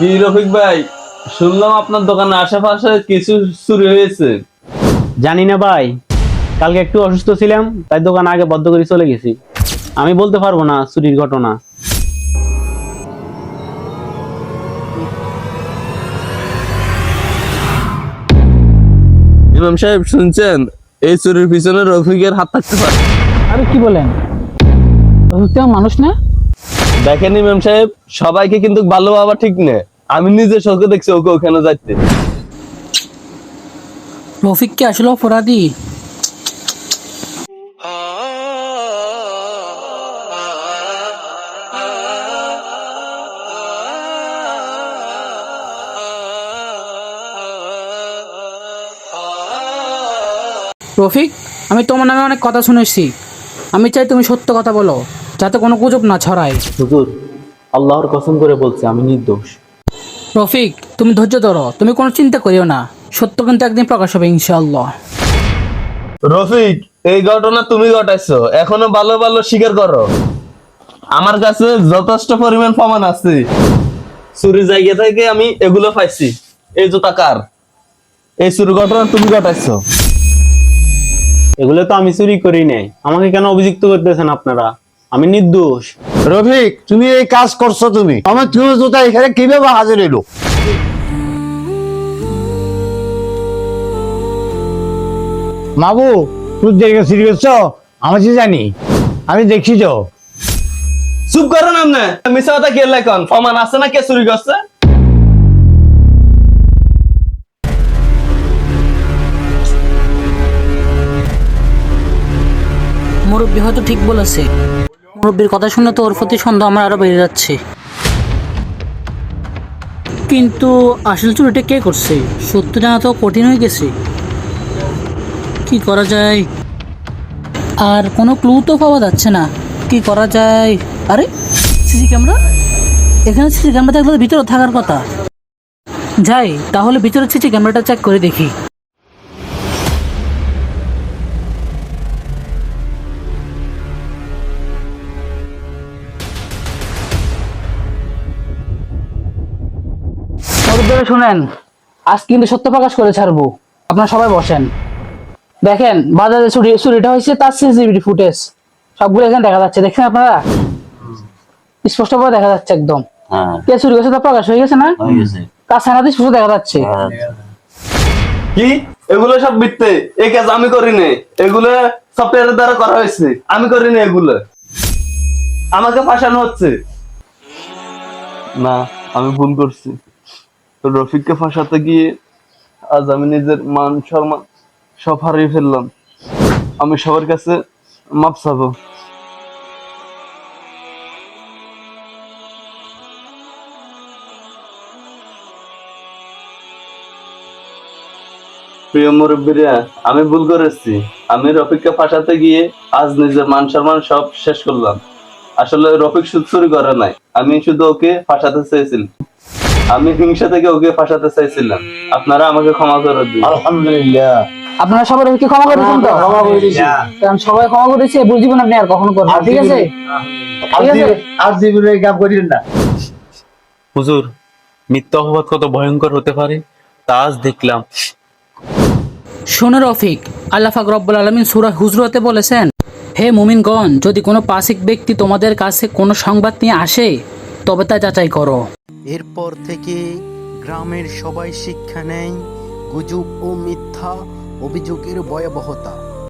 কি রফিক ভাই? শুনলাম আপনার দোকানে আশেপাশে কিছু চুরি হয়েছে। জানি না ভাই। কালকে একটু অসুস্থ ছিলাম তাই দোকান আগে বদ্ধ করে চলে গেছি। আমি বলতে পারব না চুরির ঘটনা। ইমাম সাহেব শুনছেন? এই চুরির পিছনে রফিকের হাত থাকতে পারে। আরে কি বলেন? রফিক তো মানুষ না? দেখেন ইমাম সাহেব, সবাইকে কিন্তু ভালো বাবা ঠিক না। আমি নিজে চোখে দেখছি, ওকে ওখানে যাইতে। রফিক কি আসলে অপরাধী? রফিক, আমি তোমার নামে অনেক কথা শুনেছি। আমি চাই তুমি সত্য কথা বলো। যাতে কোনো গুজব না ছড়ায়। হুজুর আল্লাহর কসম করে বলছে আমি নির্দোষ। রফিক তুমি ধৈর্য ধরো তুমি কোনো চিন্তা করিও না। সত্য কিন্তু একদিন প্রকাশ হবে ইনশাআল্লাহ। রফিক এই ঘটনা তুমি ঘটাইছো এখনও ভালো ভালো স্বীকার করো। আমার কাছে যথেষ্ট পরিমাণ প্রমাণ আছে। চুরি জায়গা থেকে আমি এগুলো পাইছি। এই জুতা কার? এই চুরি ঘটনা তুমি ঘটাইছো। এগুলো তো আমি চুরি করি নাই। আমাকে কেন অভিযুক্ত করতেছেন আপনারা? আমি নির্দোষ। রফিক তুমি এই কাজ করছ তুমি। আমার তুমি জুতা এখানে কীভাবে হাজির এলো মাবু তুই দেখে চুরি করছ আমি যে জানি। আমি দেখছি তো। চুপ করো না আপনি। মিশা কথা কে লেখন প্রমাণ আছে না কে চুরি করছে? মুরব্বী হয়তো ঠিক বলেছে। মুরব্বীর কথা শুনে তো ওর প্রতি সন্দেহ আমার আরও বেড়ে যাচ্ছে। কিন্তু আসল চুরিটা কে করছে? সত্য জানা তো কঠিন হয়ে গেছে। কি করা যায়? আর কোনো ক্লু তো পাওয়া যাচ্ছে না। কি করা যায়? আরে সিসি ক্যামেরা? এখানে সিসি ক্যামেরা থাকলে ভিতরে থাকার কথা। যাই তাহলে ভিতরে সিসি ক্যামেরাটা চেক করে দেখি। মুরব্বীরা শুনেন আজ কিন্তু সত্য প্রকাশ করে ছাড়বো। আপনারা সবাই বসেন। দেখেন বাজারে চুরি চুরিটা হয়েছে তার সিসিটিভি ফুটেজ সবগুলো এখানে দেখা যাচ্ছে। দেখছেন আপনারা? স্পষ্ট ভাবে দেখা যাচ্ছে একদম। হ্যাঁ। কে চুরি করেছে তা প্রকাশ হয়ে গেছে না? হয়ে গেছে। কাছানাতে স্পষ্ট দেখা যাচ্ছে। কি? এগুলো সব মিথ্যে। এই কাজ আমি করিনি। এগুলো সফটওয়্যারের দ্বারা করা হয়েছে। আমি করিনি এগুলো। আমাকে ফাঁসানো হচ্ছে। না আমি ভুল করছি। তো রফিককে ফাঁসাতে গিয়ে আজ আমি নিজের মান সম্মান সব হারিয়ে ফেললাম। আমি সবার কাছে মাপ চাবো। প্রিয় মুরব্বীরা, আমি ভুল করেছি। আমি রফিককে ফাঁসাতে গিয়ে আজ নিজের মান সম্মান সব শেষ করলাম। আসলে রফিক শুধু চুরি করে নাই। আমি শুধু ওকে ফাঁসাতে চেয়েছিলাম। আমি হিংসা থেকে ওকে ফাঁসাতে চাইছিলাম। আপনারা আমাকে ক্ষমা করে দিন। আলহামদুলিল্লাহ। আপনারা সবাই কি ক্ষমা করেছেন তো? ক্ষমা করে দিয়েছি। কারণ সবাই ক্ষমা করেছে ভুল জীবন আপনি আর কখনো করবেন ঠিক আছে? আর ঠিক আছে? জীবনে- আর জীবনে এই কাম করিলেন না। হুজুর মিথ্যা অপবাদ কত ভয়ঙ্কর হতে পারে তা আজ দেখলাম। শোনো রফিক আল্লাহ ফাক রব্বুল আলমিন সুরা হুজরতে বলেছেন হে মুমিনগণ যদি কোনো পাসিক ব্যক্তি তোমাদের কাছে কোনো সংবাদ নিয়ে আসে তবে তা যাচাই করো। এরপর থেকে গ্রামের সবাই শিক্ষা নেয় গুজব ও মিথ্যা অভিযোগের ভয়াবহতা।